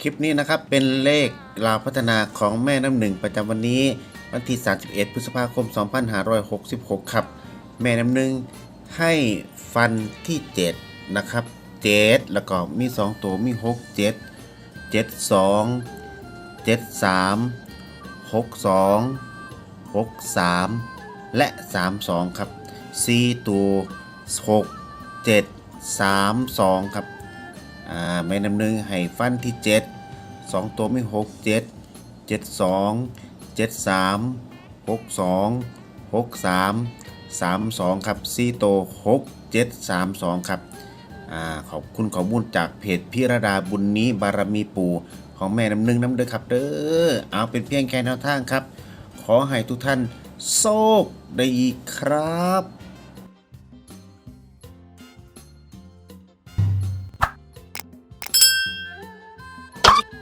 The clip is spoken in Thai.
คลิปนี้นะครับเป็นเลขราวพัฒนาของแม่น้ำหนึ่งประจำวันนี้ วันที่ 31 พฤษภาคม 2566 ครับ แม่น้ำหนึ่งให้ฟันที่ 7 นะครับ 7 แล้วก็มี 2 ตัวมี 6 7 7 2 7 3 6 2 6 3 และ 3 2 ครับ 4 ตัว 6 7 3 2 ครับ อ่าแม่น้ำหนึ่งให้ฟันที่ 7 2 ตัวไม่6 7 7 2 7 3 6 2 6 3 3 2 ครับ4ตัว6 7 3 2 ครับอ่าขอบคุณข้อมูลจากเพจพิรดาบุญนี้บารมีปู่ของแม่น้ำหนึ่งน้ำเด้อครับเด้อเอาเป็นเพียงแค่แนวทางครับ ขอให้ทุกท่านโชคดีครับ